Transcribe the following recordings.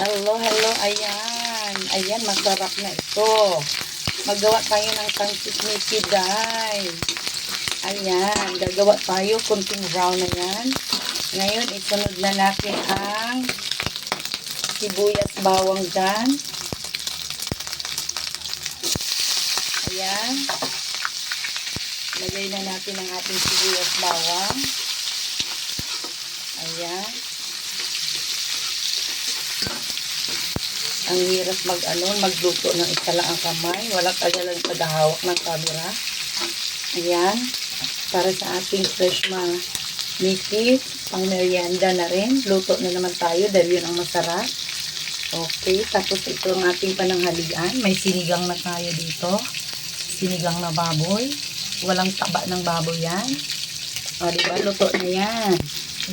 Hello, hello, ayan. Ayan, masarap na ito. Magawa tayo ng pancit Mickey Day. Ayan, gagawa tayo, kunting brown na yan. Ngayon, isunod na natin ang sibuyas bawang dyan. Ayan. Lagay na natin ang ating sibuyas bawang. Ayan. Ang hirap mag ano, magluto ng isa lang ang kamay. Walang kagalang paghahawak ng camera. Ayan. Para sa ating fresh ma Mickey, pang merienda na rin. Luto na naman tayo dahil yun ang masarap. Okay, tapos ito ang ating pananghalian. May sinigang na tayo dito. Sinigang na baboy. Walang taba ng baboy yan. O, diba? Luto na yan.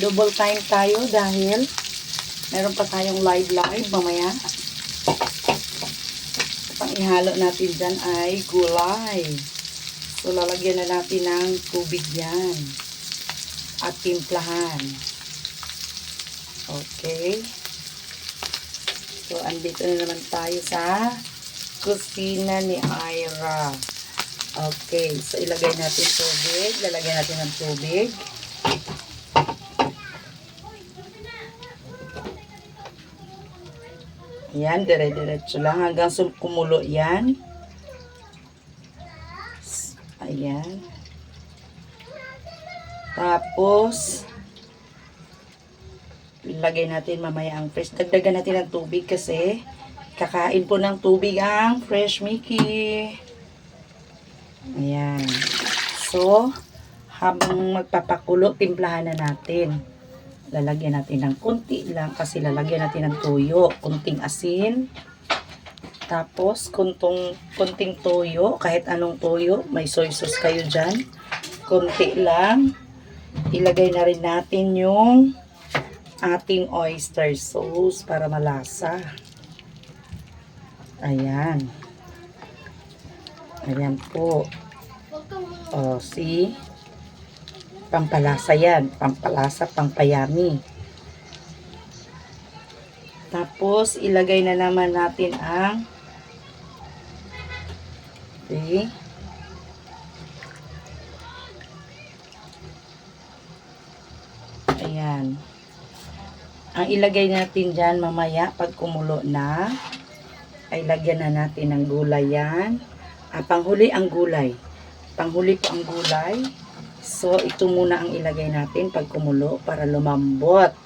Double time tayo dahil meron pa tayong live live mamaya. Ihalo natin dyan ay gulay. So, lalagyan na natin ng tubig yan. At timplahan. Okay. So, andito na naman tayo sa kusina ni Ira. Okay. So, ilagay natin tubig. Lalagyan natin ng tubig. Ayan, dire-diretso lang hanggang kumulo yan. Ayan. Tapos, ilagay natin mamaya ang fresh. Dagdagan natin ng tubig kasi kakain po ng tubig ang fresh Mickey. Ayan. So, habang magpapakulo, timplahan na natin. Lalagyan natin ng kunti lang kasi lalagyan natin ng tuyo. Kunting asin. Tapos, kuntong, kunting toyo. Kahit anong toyo. May soy sauce kayo dyan. Kunti lang. Ilagay na rin natin yung ating oyster sauce para malasa. Ayan. Ayan po. O, see? Pampalasa yan. Pampalasa, pampayami. Tapos, ilagay na naman natin ang Okay. Ayan. Ang ilagay natin dyan mamaya pag kumulo na, ay lagyan na natin ng gulay yan. Ah, panghuli ang gulay. Panghuli po ang gulay. So, ito muna ang ilagay natin pag kumulo para lumambot.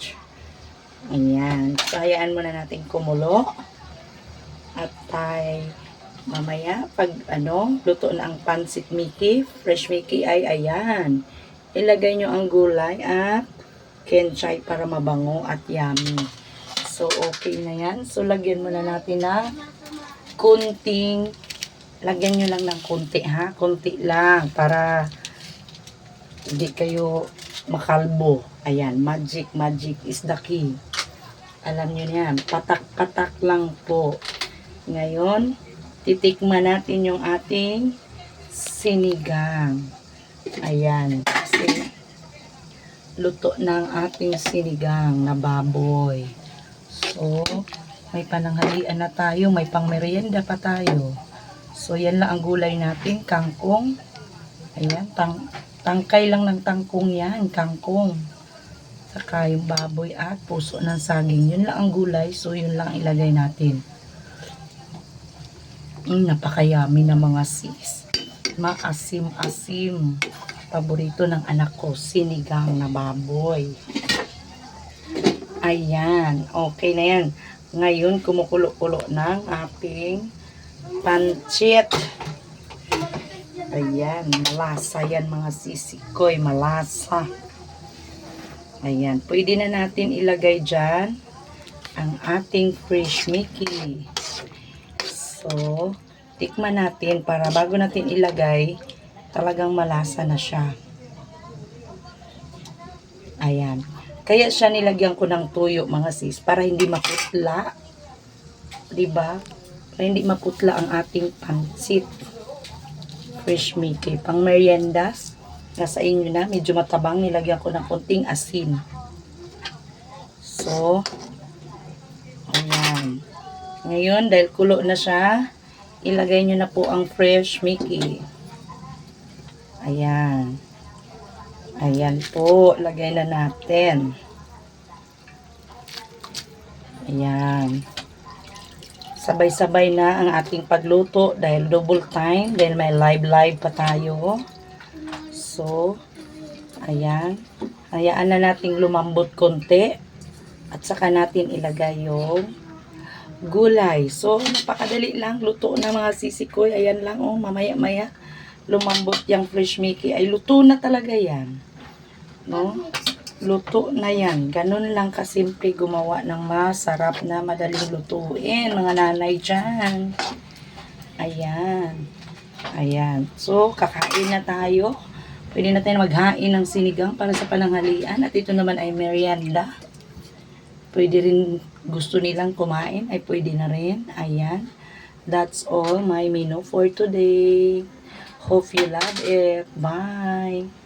Ayan. So, hayaan muna natin kumulo. At tay, mamaya, pag ano, luto na ang pancit Mickey, fresh Mickey ay ayan. Ilagay nyo ang gulay at kenchay para mabango at yummy. So, okay na yan. So, lagyan muna natin na kunting, lagyan nyo lang ng kunti ha. Kunti lang para hindi kayo makalbo. Ayan, magic, magic is the key. Alam nyo yan, patak-patak lang po. Ngayon, titikman natin yung ating sinigang. Ayan, kasi luto ng ating sinigang na baboy. So, may pananghalian na tayo, may pangmerienda pa tayo. So, yan lang ang gulay natin, kangkong. Ayan, tang tangkay lang ng tangkong yan, kangkong. Saka yung baboy at puso ng saging. Yun lang ang gulay, so yun lang ang ilagay natin. Mm, napakayami ng mga sis. Maasim-asim. Paborito ng anak ko, sinigang na baboy. Ayan, okay na yan. Ngayon, kumukulo-kulo ng ating pancit. Ayan, malasa yan mga sisikoy, malasa. Ayan, pwede na natin ilagay dyan ang ating fresh Mickey. So, tikman natin para bago natin ilagay, talagang malasa na siya. Ayan. Kaya siya nilagyan ko ng tuyo mga sis para hindi maputla. 'Di ba? Para hindi maputla ang ating pancit. Fresh Mickey. Pang meriendas. Nasa inyo na. Medyo matabang. Nilagyan ko ng konting asin. So, Ayan. Ngayon, dahil kulo na siya, ilagay nyo na po ang fresh Mickey. Ayan. Ayan po, lagay na natin. Ayan. Sabay-sabay na ang ating pagluto dahil double time, dahil may live-live pa tayo. So, ayan. Hayaan na nating lumambot konti. At saka natin ilagay yung gulay. So, napakadali lang. Luto na mga sisikoy. Ayan lang, oh, mamaya-maya. Lumambot yung fresh Mickey. Ay, luto na talaga yan. No? Luto na yan. Ganun lang kasimple gumawa ng masarap na madaling lutuin, mga nanay dyan. Ayan. Ayan. So, kakain na tayo. Pwede na tayo maghain ng sinigang para sa pananghalian. At ito naman ay merienda. Pwede rin gusto nilang kumain, ay pwede na rin. Ayan. That's all my menu for today. Hope you love it. Bye.